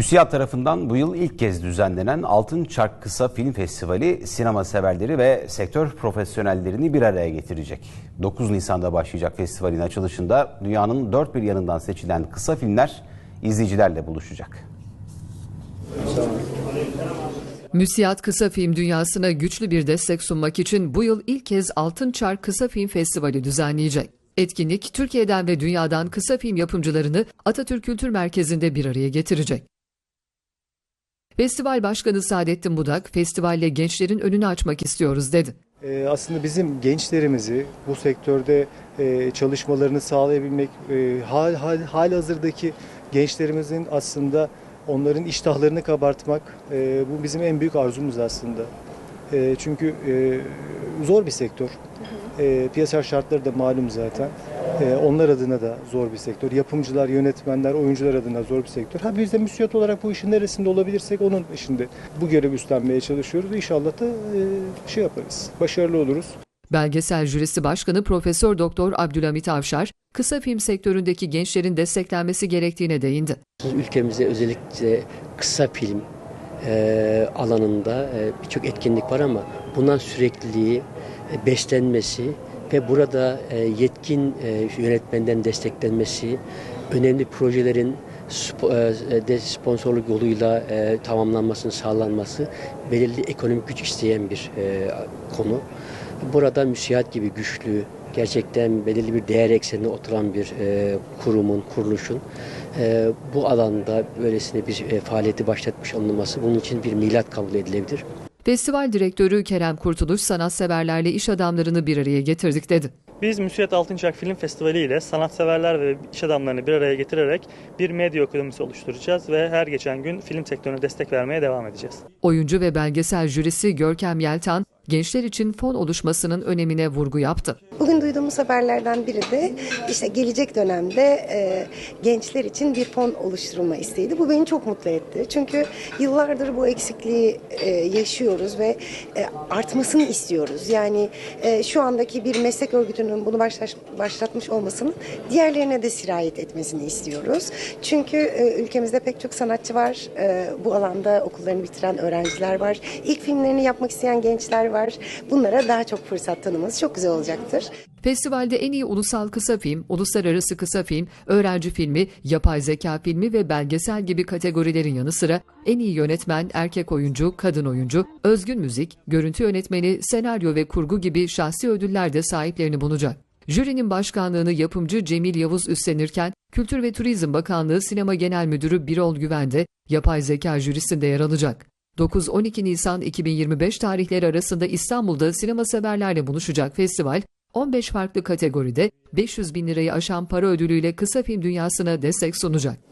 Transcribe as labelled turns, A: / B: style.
A: TÜSİAD tarafından bu yıl ilk kez düzenlenen Altın Çark Kısa Film Festivali sinema severleri ve sektör profesyonellerini bir araya getirecek. 9 Nisan'da başlayacak festivalin açılışında dünyanın dört bir yanından seçilen kısa filmler izleyicilerle buluşacak.
B: Müsiyat kısa film dünyasına güçlü bir destek sunmak için bu yıl ilk kez Altın Çark Kısa Film Festivali düzenleyecek. Etkinlik, Türkiye'den ve dünyadan kısa film yapımcılarını Atatürk Kültür Merkezi'nde bir araya getirecek. Festival Başkanı Saadettin Budak, festivalle gençlerin önünü açmak istiyoruz dedi.
C: Ee, aslında bizim gençlerimizi bu sektörde e, çalışmalarını sağlayabilmek, e, hal, hal, hal hazırdaki gençlerimizin aslında onların iştahlarını kabartmak, e, bu bizim en büyük arzumuz aslında. E, çünkü e, zor bir sektör. E, piyasa şartları da malum zaten. E, onlar adına da zor bir sektör. Yapımcılar, yönetmenler, oyuncular adına zor bir sektör. Ha biz de müsiyat olarak bu işin neresinde olabilirsek onun işinde bu görevi üstlenmeye çalışıyoruz. İnşallah da e, şey yaparız. Başarılı oluruz.
B: Belgesel Jürisi Başkanı Profesör Doktor Abdülhamit Avşar, kısa film sektöründeki gençlerin desteklenmesi gerektiğine değindi.
D: Ülkemizde özellikle kısa film e, alanında e, birçok etkinlik var ama bundan sürekliliği, e, beslenmesi ve burada e, yetkin e, yönetmenden desteklenmesi, önemli projelerin spo- e, de sponsorluk yoluyla e, tamamlanmasının sağlanması belirli ekonomik güç isteyen bir e, konu. Burada müsiat gibi güçlü, gerçekten belirli bir değer eksenine oturan bir e, kurumun, kuruluşun e, bu alanda böylesine bir e, faaliyeti başlatmış olunması bunun için bir milat kabul edilebilir.
B: Festival direktörü Kerem Kurtuluş, sanatseverlerle iş adamlarını bir araya getirdik dedi.
E: Biz Müsiyat Altınçak Film Festivali ile sanatseverler ve iş adamlarını bir araya getirerek bir medya ekonomisi oluşturacağız ve her geçen gün film sektörüne destek vermeye devam edeceğiz.
B: Oyuncu ve belgesel jürisi Görkem Yeltan, gençler için fon oluşmasının önemine vurgu yaptı.
F: Bugün duyduğumuz haberlerden biri de işte gelecek dönemde e, gençler için bir fon oluşturulma isteğiydi. Bu beni çok mutlu etti. Çünkü yıllardır bu eksikliği e, yaşıyoruz ve e, artmasını istiyoruz. Yani e, şu andaki bir meslek örgütünün bunu başlaş, başlatmış olmasının diğerlerine de sirayet etmesini istiyoruz. Çünkü e, ülkemizde pek çok sanatçı var. E, bu alanda okullarını bitiren öğrenciler var. İlk filmlerini yapmak isteyen gençler var. Bunlara daha çok fırsat tanıması çok güzel olacaktır.
B: Festivalde en iyi ulusal kısa film, uluslararası kısa film, öğrenci filmi, yapay zeka filmi ve belgesel gibi kategorilerin yanı sıra en iyi yönetmen, erkek oyuncu, kadın oyuncu, özgün müzik, görüntü yönetmeni, senaryo ve kurgu gibi şahsi ödüller de sahiplerini bulacak. Jürinin başkanlığını yapımcı Cemil Yavuz üstlenirken, Kültür ve Turizm Bakanlığı Sinema Genel Müdürü Birol Güven de yapay zeka jürisinde yer alacak. 9-12 Nisan 2025 tarihleri arasında İstanbul'da sinema severlerle buluşacak festival, 15 farklı kategoride 500 bin lirayı aşan para ödülüyle kısa film dünyasına destek sunacak.